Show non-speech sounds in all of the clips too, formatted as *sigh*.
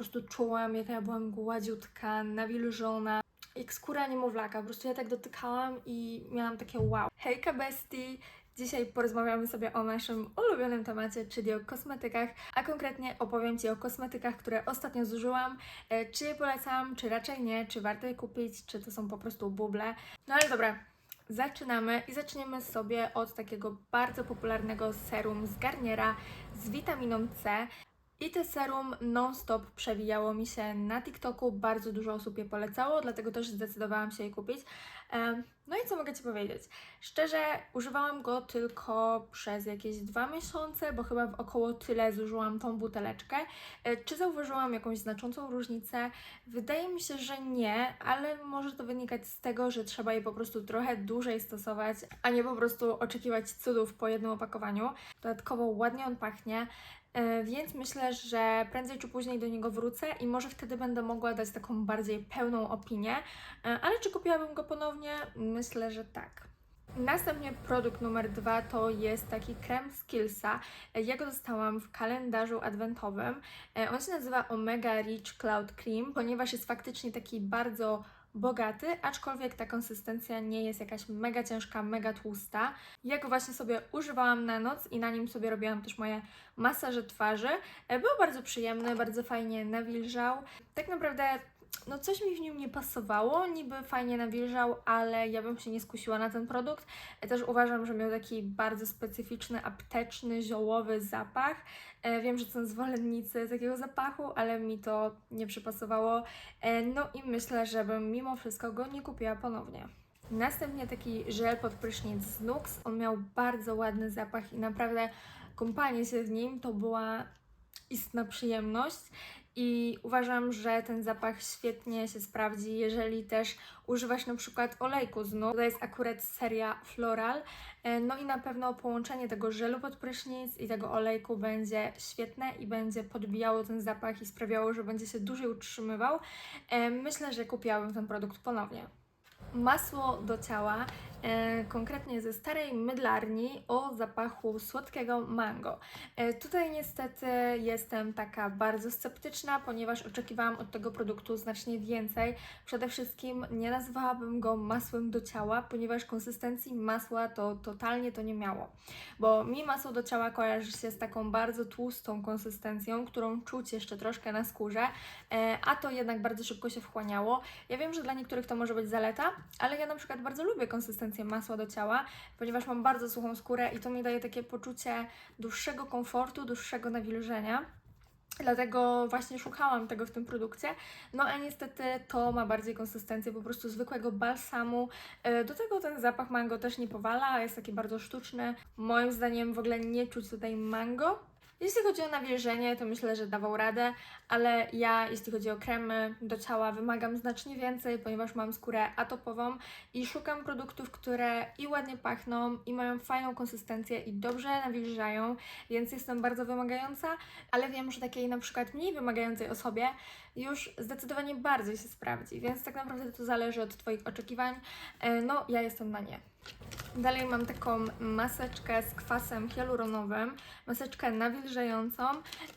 prostu czułam, jaka ja byłam gładziutka, nawilżona, jak skóra niemowlaka. Po prostu ja tak dotykałam i miałam takie wow. Hejka bestii! Dzisiaj porozmawiamy sobie o naszym ulubionym temacie, czyli o kosmetykach, a konkretnie opowiem Ci o kosmetykach, które ostatnio zużyłam, e, czy je polecam, czy raczej nie, czy warto je kupić, czy to są po prostu buble. No ale dobra, zaczynamy i zaczniemy sobie od takiego bardzo popularnego serum z Garniera z witaminą C. I te serum non-stop przewijało mi się na TikToku, bardzo dużo osób je polecało, dlatego też zdecydowałam się je kupić. No i co mogę Ci powiedzieć? Szczerze, używałam go tylko przez jakieś dwa miesiące, bo chyba w około tyle zużyłam tą buteleczkę. E, Czy zauważyłam jakąś znaczącą różnicę? Wydaje mi się, że nie, ale może to wynikać z tego, że trzeba je po prostu trochę dłużej stosować, a nie po prostu oczekiwać cudów po jednym opakowaniu. Dodatkowo ładnie on pachnie. E, Więc myślę, że prędzej czy później do niego wrócę i może wtedy będę mogła dać taką bardziej pełną opinię. E, Ale czy kupiłabym go ponownie? Myślę, że tak. Następnie produkt numer dwa to jest taki krem z Killsa. E, Ja go dostałam w kalendarzu adwentowym. On się nazywa Omega Rich Cloud Cream, ponieważ jest faktycznie taki bardzo bogaty, aczkolwiek ta konsystencja nie jest jakaś mega ciężka, mega tłusta. Ja go właśnie sobie używałam na noc i na nim sobie robiłam też moje masaże twarzy. E, Był bardzo przyjemny, bardzo fajnie nawilżał. Tak naprawdę no coś mi w nim nie pasowało, niby fajnie nawilżał, ale ja bym się nie skusiła na ten produkt. E, Też uważam, że miał taki bardzo specyficzny, apteczny, ziołowy zapach. E, Wiem, że są zwolennicy takiego zapachu, ale mi to nie przypasowało. E, No i myślę, że bym mimo wszystko go nie kupiła ponownie. Następnie taki żel pod prysznic z Nux. On miał bardzo ładny zapach i naprawdę kąpanie się w nim to była istna przyjemność. I uważam, że ten zapach świetnie się sprawdzi, jeżeli też używasz na przykład olejku z Nux. To jest akurat seria Floral. E, No i na pewno połączenie tego żelu pod prysznic i tego olejku będzie świetne i będzie podbijało ten zapach i sprawiało, że będzie się dłużej utrzymywał. E, Myślę, że kupiłabym ten produkt ponownie. Masło do ciała, e, konkretnie ze starej mydlarni o zapachu słodkiego mango. E, tutaj niestety jestem taka bardzo sceptyczna, ponieważ oczekiwałam od tego produktu znacznie więcej. Przede wszystkim nie nazwałabym go masłem do ciała, ponieważ konsystencji masła to totalnie to nie miało. Bo mi masło do ciała kojarzy się z taką bardzo tłustą konsystencją, którą czuć jeszcze troszkę na skórze, e, a to jednak bardzo szybko się wchłaniało. Ja wiem, że dla niektórych to może być zaleta, ale ja na przykład bardzo lubię konsystencję masła do ciała, ponieważ mam bardzo suchą skórę i to mi daje takie poczucie dłuższego komfortu, dłuższego nawilżenia. Dlatego właśnie szukałam tego w tym produkcie. No a niestety to ma bardziej konsystencję po prostu zwykłego balsamu. E, Do tego ten zapach mango też nie powala, jest taki bardzo sztuczny. Moim zdaniem w ogóle nie czuć tutaj mango. Jeśli chodzi o nawilżenie, to myślę, że dawał radę, ale ja, jeśli chodzi o kremy do ciała, wymagam znacznie więcej, ponieważ mam skórę atopową i szukam produktów, które i ładnie pachną, i mają fajną konsystencję, i dobrze nawilżają, więc jestem bardzo wymagająca, ale wiem, że takiej na przykład mniej wymagającej osobie już zdecydowanie bardziej się sprawdzi, więc tak naprawdę to zależy od Twoich oczekiwań. E, No, ja jestem na nie. Dalej mam taką maseczkę z kwasem hialuronowym, maseczkę nawilżającą.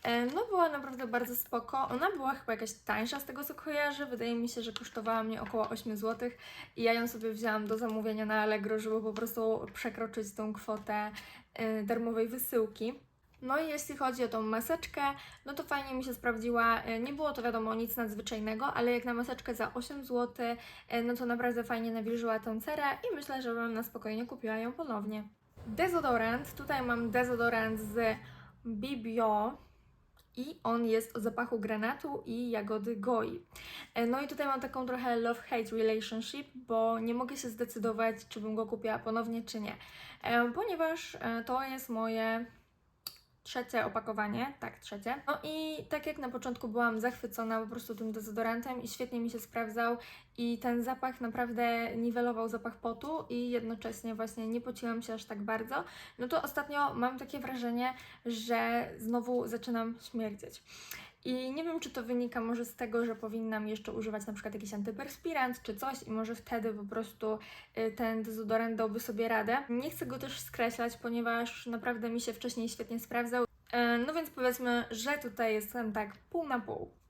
E, No była naprawdę bardzo spoko. Ona była chyba jakaś tańsza z tego co kojarzę. Wydaje mi się, że kosztowała mnie około 8 zł i ja ją sobie wzięłam do zamówienia na Allegro, żeby po prostu przekroczyć tą kwotę e, darmowej wysyłki. No i jeśli chodzi o tą maseczkę, no to fajnie mi się sprawdziła. E, Nie było to wiadomo nic nadzwyczajnego, ale jak na maseczkę za 8 zł, e, no to naprawdę fajnie nawilżyła tą cerę i myślę, że bym na spokojnie kupiła ją ponownie. Dezodorant. Tutaj mam dezodorant z Bibio. I on jest o zapachu granatu i jagody goi. E, No i tutaj mam taką trochę love-hate relationship, bo nie mogę się zdecydować, czy bym go kupiła ponownie, czy nie. Ponieważ to jest moje trzecie opakowanie, tak, trzecie. No i tak jak na początku byłam zachwycona po prostu tym dezodorantem i świetnie mi się sprawdzał i ten zapach naprawdę niwelował zapach potu i jednocześnie właśnie nie pociłam się aż tak bardzo, no to ostatnio mam takie wrażenie, że znowu zaczynam śmierdzieć. I nie wiem, czy to wynika może z tego, że powinnam jeszcze używać na przykład jakiś antyperspirant czy coś i może wtedy po prostu y, ten dezodorant dałby sobie radę. Nie chcę go też skreślać, ponieważ naprawdę mi się wcześniej świetnie sprawdzał. E, No więc powiedzmy, że tutaj jestem tak pół na pół.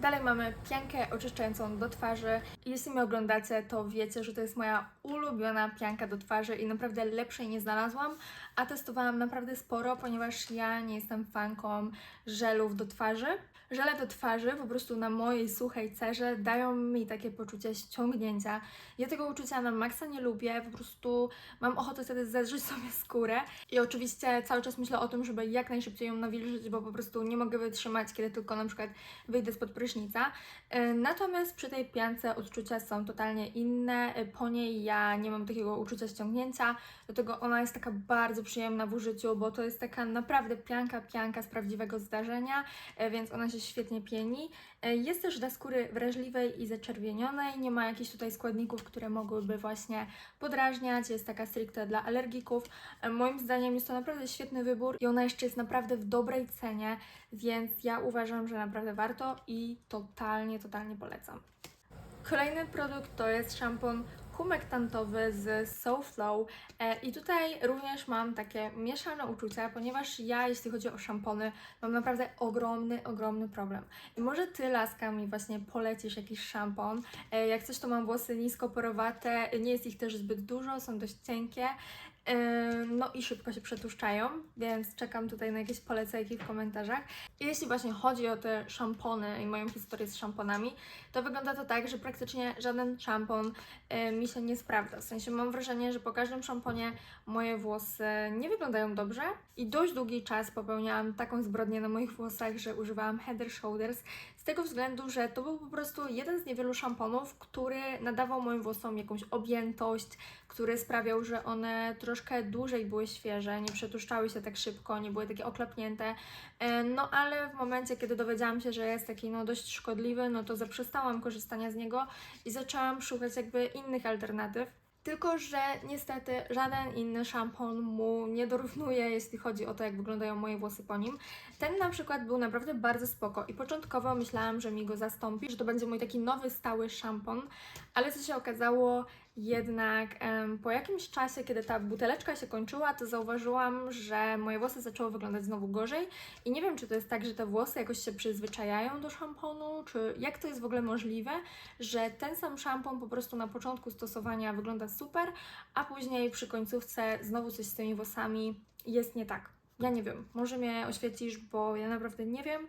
Dalej mamy piankę oczyszczającą do twarzy. Jeśli mnie oglądacie, to wiecie, że to jest moja ulubiona pianka do twarzy i naprawdę lepszej nie znalazłam, a testowałam naprawdę sporo, ponieważ ja nie jestem fanką żelów do twarzy. Żele do twarzy po prostu na mojej suchej cerze dają mi takie poczucie ściągnięcia. Ja tego uczucia na maksa nie lubię, po prostu mam ochotę wtedy zedrzeć sobie skórę i oczywiście cały czas myślę o tym, żeby jak najszybciej ją nawilżyć, bo po prostu nie mogę wytrzymać, kiedy tylko na przykład wyjdę spod prysznica. E, Natomiast przy tej piance odczucia są totalnie inne. E, Po niej ja nie mam takiego uczucia ściągnięcia, do tego ona jest taka bardzo przyjemna w użyciu, bo to jest taka naprawdę pianka, pianka z prawdziwego zdarzenia, e, więc ona się świetnie pieni. E, Jest też dla skóry wrażliwej i zaczerwienionej, nie ma jakichś tutaj składników, które mogłyby właśnie podrażniać, jest taka stricte dla alergików. E, Moim zdaniem jest to naprawdę świetny wybór i ona jeszcze jest naprawdę w dobrej cenie, więc ja uważam, że naprawdę warto i totalnie, totalnie polecam. Kolejny produkt to jest szampon humektantowy z SoFlow e, i tutaj również mam takie mieszane uczucia, ponieważ ja, jeśli chodzi o szampony, mam naprawdę ogromny, ogromny problem. I może Ty, laska, mi właśnie polecisz jakiś szampon. E, Jak coś, to mam włosy nisko porowate, nie jest ich też zbyt dużo, są dość cienkie. No i szybko się przetłuszczają, więc czekam tutaj na jakieś polecajki w komentarzach. Jeśli właśnie chodzi o te szampony i moją historię z szamponami, to wygląda to tak, że praktycznie żaden szampon mi się nie sprawdza. W sensie mam wrażenie, że po każdym szamponie moje włosy nie wyglądają dobrze i dość długi czas popełniałam taką zbrodnię na moich włosach, że używałam Head Shoulders tego względu, że to był po prostu jeden z niewielu szamponów, który nadawał moim włosom jakąś objętość, który sprawiał, że one troszkę dłużej były świeże, nie przetuszczały się tak szybko, nie były takie oklepnięte. E, No ale w momencie, kiedy dowiedziałam się, że jest taki no, dość szkodliwy, no to zaprzestałam korzystania z niego i zaczęłam szukać jakby innych alternatyw. Tylko, że niestety żaden inny szampon mu nie dorównuje, jeśli chodzi o to, jak wyglądają moje włosy po nim. Ten na przykład był naprawdę bardzo spoko i początkowo myślałam, że mi go zastąpi, że to będzie mój taki nowy, stały szampon, ale co się okazało, jednak po jakimś czasie, kiedy ta buteleczka się kończyła, to zauważyłam, że moje włosy zaczęły wyglądać znowu gorzej i nie wiem, czy to jest tak, że te włosy jakoś się przyzwyczajają do szamponu, czy jak to jest w ogóle możliwe, że ten sam szampon po prostu na początku stosowania wygląda super, a później przy końcówce znowu coś z tymi włosami jest nie tak. Ja nie wiem, może mnie oświecisz, bo ja naprawdę nie wiem.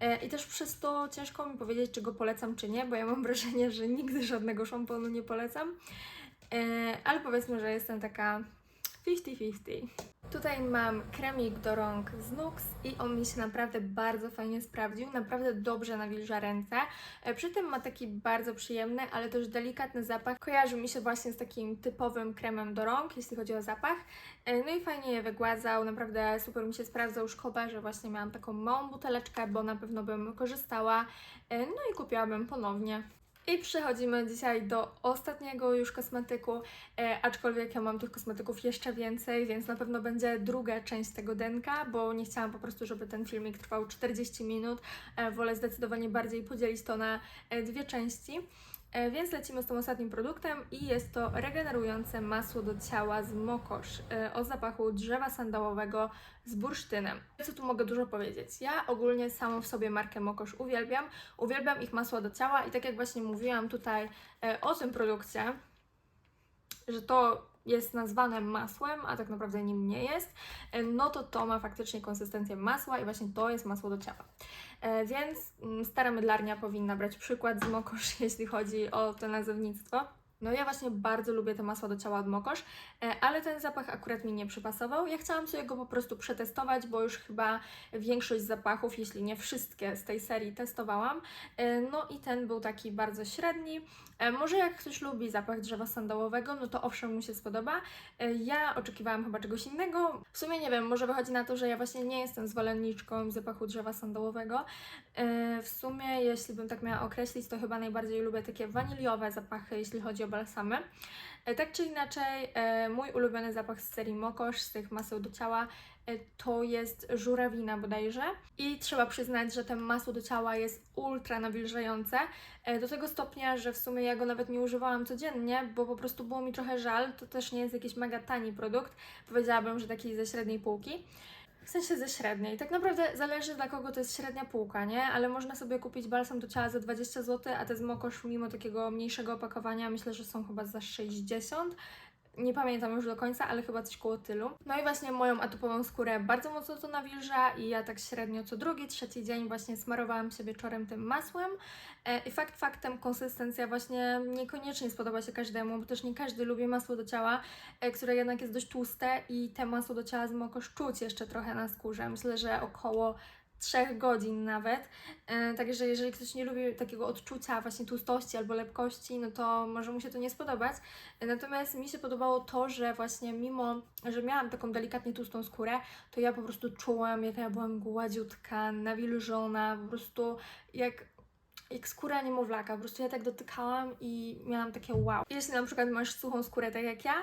E, I też przez to ciężko mi powiedzieć, czy go polecam, czy nie, bo ja mam *laughs* wrażenie, że nigdy żadnego szamponu nie polecam. E, Ale powiedzmy, że jestem taka 50-50. Tutaj mam kremik do rąk z Nux i on mi się naprawdę bardzo fajnie sprawdził, naprawdę dobrze nawilża ręce. E, Przy tym ma taki bardzo przyjemny, ale też delikatny zapach. Kojarzy mi się właśnie z takim typowym kremem do rąk, jeśli chodzi o zapach. E, No i fajnie je wygładzał, naprawdę super mi się sprawdzał. Szkoda, że właśnie miałam taką małą buteleczkę, bo na pewno bym korzystała. E, No i kupiłabym ponownie. I przechodzimy dzisiaj do ostatniego już kosmetyku, e, aczkolwiek ja mam tych kosmetyków jeszcze więcej, więc na pewno będzie druga część tego denka, bo nie chciałam po prostu, żeby ten filmik trwał 40 minut. E, wolę zdecydowanie bardziej podzielić to na e, dwie części. E, Więc lecimy z tym ostatnim produktem i jest to regenerujące masło do ciała z Mokosz e, o zapachu drzewa sandałowego z bursztynem. Co tu mogę dużo powiedzieć? Ja ogólnie samą w sobie markę Mokosz uwielbiam. Uwielbiam ich masło do ciała i tak jak właśnie mówiłam tutaj e, o tym produkcie, że to jest nazwane masłem, a tak naprawdę nim nie jest, e, no to to ma faktycznie konsystencję masła i właśnie to jest masło do ciała. E, Więc mm, stara mydlarnia powinna brać przykład z Mokosz, *laughs* jeśli chodzi o to nazewnictwo. No ja właśnie bardzo lubię te masła do ciała od Mokosz, e, ale ten zapach akurat mi nie przypasował. Ja chciałam sobie go po prostu przetestować, bo już chyba większość zapachów, jeśli nie wszystkie z tej serii testowałam. E, No i ten był taki bardzo średni. E, Może jak ktoś lubi zapach drzewa sandałowego, no to owszem mu się spodoba. Ja oczekiwałam chyba czegoś innego. W sumie nie wiem, może wychodzi na to, że ja właśnie nie jestem zwolenniczką zapachu drzewa sandałowego. W sumie, jeśli bym tak miała określić, to chyba najbardziej lubię takie waniliowe zapachy, jeśli chodzi o balsamy. E, Tak czy inaczej, e, mój ulubiony zapach z serii Mokosz, z tych maseł do ciała, e, to jest żurawina bodajże. I trzeba przyznać, że to masło do ciała jest ultra nawilżające. Do tego stopnia, że w sumie ja go nawet nie używałam codziennie, bo po prostu było mi trochę żal. To też nie jest jakiś mega tani produkt. Powiedziałabym, że taki ze średniej półki. W sensie ze średniej. Tak naprawdę zależy dla kogo to jest średnia półka, nie? Ale można sobie kupić balsam do ciała za 20 zł, a te z Mokosz mimo takiego mniejszego opakowania myślę, że są chyba za 60. Nie pamiętam już do końca, ale chyba coś koło tylu. No i właśnie moją atopową skórę bardzo mocno to nawilża i ja tak średnio co drugi, trzeci dzień właśnie smarowałam się wieczorem tym masłem. E, I fakt faktem konsystencja właśnie niekoniecznie spodoba się każdemu, bo też nie każdy lubi masło do ciała, e, które jednak jest dość tłuste i te masło do ciała z Mokosz czuć jeszcze trochę na skórze. Myślę, że około 3 godzin nawet. E, Także jeżeli ktoś nie lubi takiego odczucia właśnie tłustości albo lepkości, no to może mu się to nie spodobać. E, Natomiast mi się podobało to, że właśnie mimo, że miałam taką delikatnie tłustą skórę, to ja po prostu czułam, jaka ja byłam gładziutka, nawilżona, po prostu jak jak skóra niemowlaka, po prostu ja tak dotykałam i miałam takie wow. Jeśli na przykład masz suchą skórę tak jak ja,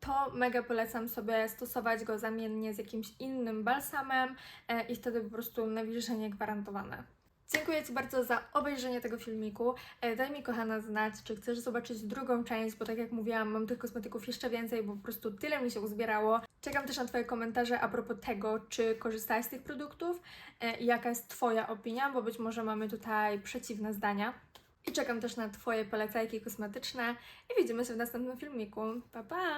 to mega polecam sobie stosować go zamiennie z jakimś innym balsamem e, i wtedy po prostu nawilżenie gwarantowane. Dziękuję Ci bardzo za obejrzenie tego filmiku. E, Daj mi kochana znać, czy chcesz zobaczyć drugą część, bo tak jak mówiłam, mam tych kosmetyków jeszcze więcej, bo po prostu tyle mi się uzbierało. Czekam też na Twoje komentarze a propos tego, czy korzystałaś z tych produktów e, i jaka jest Twoja opinia, bo być może mamy tutaj przeciwne zdania. I czekam też na Twoje polecajki kosmetyczne i widzimy się w następnym filmiku. Pa, pa!